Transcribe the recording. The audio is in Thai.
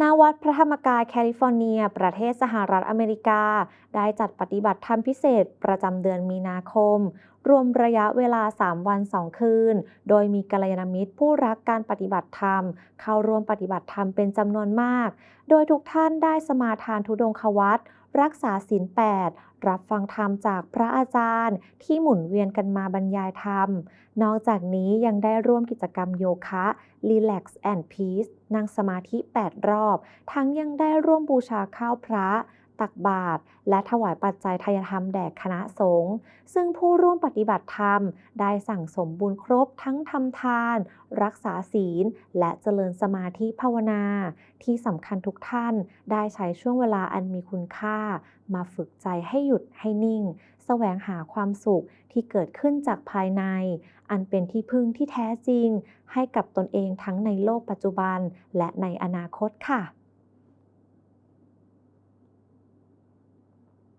ณวัดพระธรรมกายแคลิฟอร์เนีย ประเทศสหรัฐอเมริกา ได้จัดปฏิบัติธรรมพิเศษประจำเดือนมีนาคมรวมระยะเวลา 3 วัน 2 คืน โดยมีกัลยาณมิตรผู้รักการปฏิบัติธรรม เข้าร่วมปฏิบัติธรรมเป็นจำนวนมาก โดยทุกท่านได้สมาทานธุดงควัตรักษาศีลแปดรับฟังธรรมจากพระอาจารย์ ที่หมุนเวียนกันมาบรรยายธรรม นอกจากนี้ยังได้ร่วมกิจกรรมโยคะ Relax and Peace นั่งสมาธิ 8 รอบ ทั้งยังได้ร่วมบูชาข้าวพระ ตักบาตรและถวายปัจจัยทายธรรมแด่คณะสงฆ์ซึ่งผู้ร่วมปฏิบัติธรรม ได้สั่งสมบุญครบทั้งทำทาน รักษาศีล และเจริญสมาธิภาวนา ที่สำคัญทุกท่านได้ใช้ช่วงเวลาอันมีคุณค่า มาฝึกใจให้หยุดให้นิ่ง แสวงหาความสุขที่เกิดขึ้นจากภายใน อันเป็นที่พึ่งที่แท้จริง ให้กับตนเองทั้งในโลกปัจจุบัน และในอนาคตค่ะ